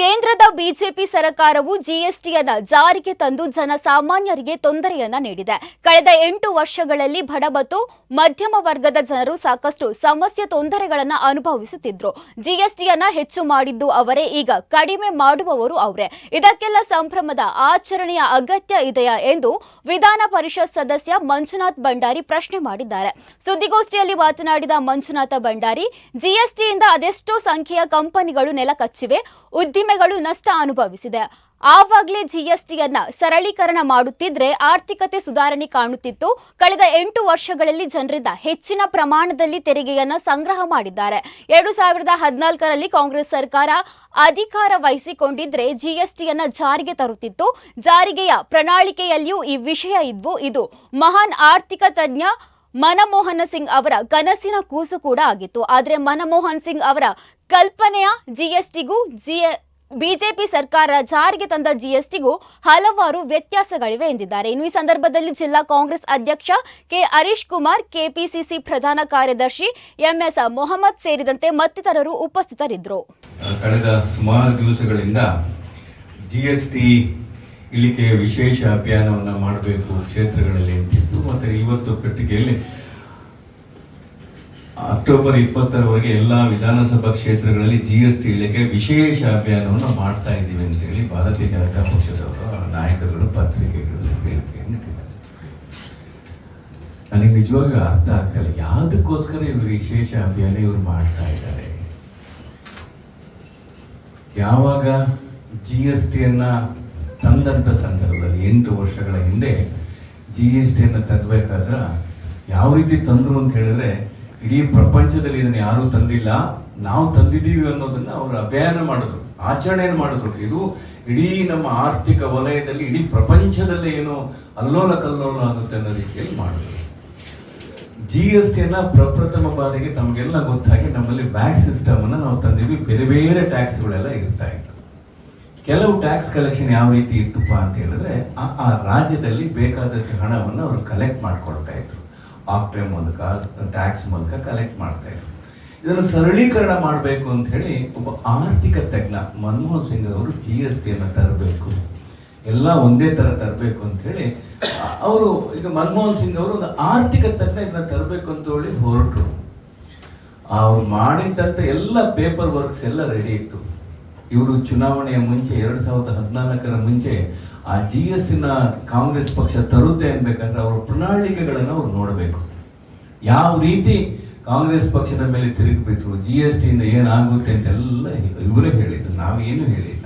ಕೇಂದ್ರದ ಬಿಜೆಪಿ ಸರ್ಕಾರವು ಜಿಎಸ್ಟಿಯನ್ನು ಜಾರಿಗೆ ತಂದು ಜನಸಾಮಾನ್ಯರಿಗೆ ತೊಂದರೆಯನ್ನ ನೀಡಿದೆ. ಕಳೆದ ಎಂಟು ವರ್ಷಗಳಲ್ಲಿ ಬಡ ಮತ್ತು ಮಧ್ಯಮ ವರ್ಗದ ಜನರು ಸಾಕಷ್ಟು ಸಮಸ್ಯೆ ತೊಂದರೆಗಳನ್ನು ಅನುಭವಿಸುತ್ತಿದ್ರು. ಜಿಎಸ್ಟಿಯನ್ನ ಹೆಚ್ಚು ಮಾಡಿದ್ದು ಅವರೇ, ಈಗ ಕಡಿಮೆ ಮಾಡುವವರು ಅವರೇ. ಇದಕ್ಕೆಲ್ಲ ಸಂಭ್ರಮದ ಆಚರಣೆಯ ಅಗತ್ಯ ಇದೆಯಾ ಎಂದು ವಿಧಾನ ಪರಿಷತ್ ಸದಸ್ಯ ಮಂಜುನಾಥ್ ಭಂಡಾರಿ ಪ್ರಶ್ನೆ ಮಾಡಿದ್ದಾರೆ. ಸುದ್ದಿಗೋಷ್ಠಿಯಲ್ಲಿ ಮಾತನಾಡಿದ ಮಂಜುನಾಥ ಭಂಡಾರಿ ಜಿಎಸ್ಟಿಯಿಂದ ಅದೆಷ್ಟೋ ಸಂಖ್ಯೆಯ ಕಂಪನಿಗಳು ನೆಲಕಚ್ಚಿವೆ ಉದ್ದಿಮೆಗಳು ನಷ್ಟ ಅನುಭವಿಸಿದೆ. ಆವಾಗಲೇ ಜಿಎಸ್ಟಿಯನ್ನ ಸರಳೀಕರಣ ಮಾಡುತ್ತಿದ್ರೆ ಆರ್ಥಿಕತೆ ಸುಧಾರಣೆ ಕಾಣುತ್ತಿತ್ತು. ಕಳೆದ ಎಂಟು ವರ್ಷಗಳಲ್ಲಿ ಜನರಿಂದ ಹೆಚ್ಚಿನ ಪ್ರಮಾಣದಲ್ಲಿ ತೆರಿಗೆಯನ್ನ ಸಂಗ್ರಹ ಮಾಡಿದ್ದಾರೆ. ಎರಡು ಸಾವಿರದ ಹದಿನಾಲ್ಕರಲ್ಲಿ ಕಾಂಗ್ರೆಸ್ ಸರ್ಕಾರ ಅಧಿಕಾರ ವಹಿಸಿಕೊಂಡಿದ್ರೆ ಜಿಎಸ್ಟಿಯನ್ನ ಜಾರಿಗೆ ತರುತ್ತಿತ್ತು. ಜಾರಿಗೆಯ ಪ್ರಣಾಳಿಕೆಯಲ್ಲಿಯೂ ಈ ವಿಷಯ ಇದ್ವು. ಇದು ಮಹಾನ್ ಆರ್ಥಿಕ ತಜ್ಞ ಮನಮೋಹನ ಸಿಂಗ್ ಅವರ ಕನಸಿನ ಕೂಸು ಕೂಡ ಆಗಿತ್ತು. ಆದರೆ ಮನಮೋಹನ್ ಸಿಂಗ್ ಅವರ ಕಲ್ಪನೆಯ ಜಿಎಸ್ಟಿಗೂ ಜಿಎ ಬಿಜೆಪಿ ಸರ್ಕಾರ ಜಾರಿಗೆ ತಂದ ಜಿಎಸ್ಟಿಗೂ ಹಲವಾರು ವ್ಯತ್ಯಾಸಗಳಿವೆ ಎಂದಿದ್ದಾರೆ. ಇನ್ನು ಈ ಸಂದರ್ಭದಲ್ಲಿ ಜಿಲ್ಲಾ ಕಾಂಗ್ರೆಸ್ ಅಧ್ಯಕ್ಷ ಕೆ ಹರೀಶ್ ಕುಮಾರ್, ಕೆಪಿಸಿಸಿ ಪ್ರಧಾನ ಕಾರ್ಯದರ್ಶಿ ಎಂಎಸ್ ಮೊಹಮ್ಮದ್ ಸೇರಿದಂತೆ ಮತ್ತಿತರರು ಉಪಸ್ಥಿತರಿದ್ದರು. ಕಳೆದ ಸುಮಾರು ದಿವಸಗಳಿಂದ ಜಿಎಸ್ಟಿ ಎಸ್ ಇಳಿಕೆಯ ವಿಶೇಷ ಅಭಿಯಾನವನ್ನು ಮಾಡಬೇಕು ಕ್ಷೇತ್ರಗಳಲ್ಲಿ ಮತ್ತು ಇವತ್ತು ಪೆಟ್ಟಿಗೆಯಲ್ಲಿ ಅಕ್ಟೋಬರ್ ಇಪ್ಪತ್ತರವರೆಗೆ ಎಲ್ಲ ವಿಧಾನಸಭಾ ಕ್ಷೇತ್ರಗಳಲ್ಲಿ ಜಿ ಎಸ್ ಟಿ ಇಳಿಕೆ ವಿಶೇಷ ಅಭಿಯಾನವನ್ನು ಮಾಡ್ತಾ ಇದ್ದೀವಿ ಅಂತೇಳಿ ಭಾರತೀಯ ಜನತಾ ಪಕ್ಷದ ನಾಯಕರುಗಳು ಪತ್ರಿಕೆಗಳಲ್ಲಿ ಹೇಳಿಕೆಯನ್ನು ನನಗೆ ನಿಜವಾಗ ಅರ್ಥ ಆಗ್ತಾ ಇಲ್ಲ. ಯಾವುದಕ್ಕೋಸ್ಕರ ಇವರು ವಿಶೇಷ ಅಭಿಯಾನ ಇವರು ಮಾಡ್ತಾ ಇದ್ದಾರೆ? ಯಾವಾಗ ಜಿ ಎಸ್ ಟಿಯನ್ನು ತಂದಂಥ ಸಂದರ್ಭದಲ್ಲಿ ಎಂಟು ವರ್ಷಗಳ ಹಿಂದೆ ಜಿ ಎಸ್ ಟಿಯನ್ನು ತರಬೇಕಾದ್ರೆ ಯಾವ ರೀತಿ ತಂದರು ಅಂತ ಹೇಳಿದ್ರೆ ಇಡೀ ಪ್ರಪಂಚದಲ್ಲಿ ಇದನ್ನು ಯಾರೂ ತಂದಿಲ್ಲ, ನಾವು ತಂದಿದ್ದೀವಿ ಅನ್ನೋದನ್ನ ಅವರು ಅಭಿಯಾನ ಮಾಡಿದ್ರು, ಆಚರಣೆಯನ್ನು ಮಾಡಿದ್ರು. ಇದು ಇಡೀ ನಮ್ಮ ಆರ್ಥಿಕ ವಲಯದಲ್ಲಿ, ಇಡೀ ಪ್ರಪಂಚದಲ್ಲೇ ಏನು ಅಲ್ಲೋಲ ಕಲ್ಲೋಲ ಆಗುತ್ತೆ ಅನ್ನೋ ರೀತಿಯಲ್ಲಿ ಮಾಡಿದ್ರು. ಜಿ ಎಸ್ ಟಿಯನ್ನು ಪ್ರಪ್ರಥಮ ಬಾರಿಗೆ ತಮಗೆಲ್ಲ ಗೊತ್ತಾಗಿ ನಮ್ಮಲ್ಲಿ ಬ್ಯಾಕ್ ಸಿಸ್ಟಮನ್ನು ನಾವು ತಂದಿದ್ವಿ. ಬೇರೆ ಬೇರೆ ಟ್ಯಾಕ್ಸ್ಗಳೆಲ್ಲ ಇರ್ತಾ ಇತ್ತು. ಕೆಲವು ಟ್ಯಾಕ್ಸ್ ಕಲೆಕ್ಷನ್ ಯಾವ ರೀತಿ ಇತ್ತಪ್ಪ ಅಂತ ಹೇಳಿದ್ರೆ ಆ ರಾಜ್ಯದಲ್ಲಿ ಬೇಕಾದಷ್ಟು ಹಣವನ್ನು ಅವರು ಕಲೆಕ್ಟ್ ಮಾಡ್ಕೊಳ್ತಾ ಇದ್ರು. ಆಕ್ಟೆ ಮೂಲಕ ಟ್ಯಾಕ್ಸ್ ಮೂಲಕ ಕಲೆಕ್ಟ್ ಮಾಡ್ತಾ ಇದ್ರು. ಇದನ್ನು ಸರಳೀಕರಣ ಮಾಡಬೇಕು ಅಂತ ಹೇಳಿ ಒಬ್ಬ ಆರ್ಥಿಕ ತಜ್ಞ ಮನಮೋಹನ್ ಸಿಂಗ್ ಅವರು ಜಿ ಎಸ್ ಟಿಯನ್ನು ತರಬೇಕು. ಎಲ್ಲ ಒಂದೇ ಥರ ತರಬೇಕು ಅಂತ ಹೇಳಿ ಅವರು ಈಗ ಮನಮೋಹನ್ ಸಿಂಗ್ ಅವರು ಒಂದು ಆರ್ಥಿಕ ತಜ್ಞ ಇದನ್ನ ತರಬೇಕು ಅಂತ ಹೇಳಿ ಹೊರಟರು. ಅವ್ರು ಮಾಡಿದ್ದಂಥ ಎಲ್ಲ ಪೇಪರ್ ವರ್ಕ್ಸ್ ಎಲ್ಲ ರೆಡಿ ಇತ್ತು. ಇವರು ಚುನಾವಣೆಯ ಮುಂಚೆ, ಎರಡು ಸಾವಿರದ ಹದಿನಾಲ್ಕರ ಮುಂಚೆ ಆ ಜಿ ಎಸ್ ಟಿನ ಕಾಂಗ್ರೆಸ್ ಪಕ್ಷ ತರುತ್ತೆ ಅನ್ಬೇಕಾದ್ರೆ ಅವರ ಪ್ರಣಾಳಿಕೆಗಳನ್ನು ಅವ್ರು ನೋಡಬೇಕು. ಯಾವ ರೀತಿ ಕಾಂಗ್ರೆಸ್ ಪಕ್ಷದ ಮೇಲೆ ತಿರುಗಿಬಿಟ್ರು ಜಿ ಎಸ್ ಟಿಯಿಂದ ಏನಾಗುತ್ತೆ ಅಂತೆಲ್ಲ ಇವರೇ ಹೇಳಿದ್ರು, ನಾವೇನು ಹೇಳಿಲ್ಲ.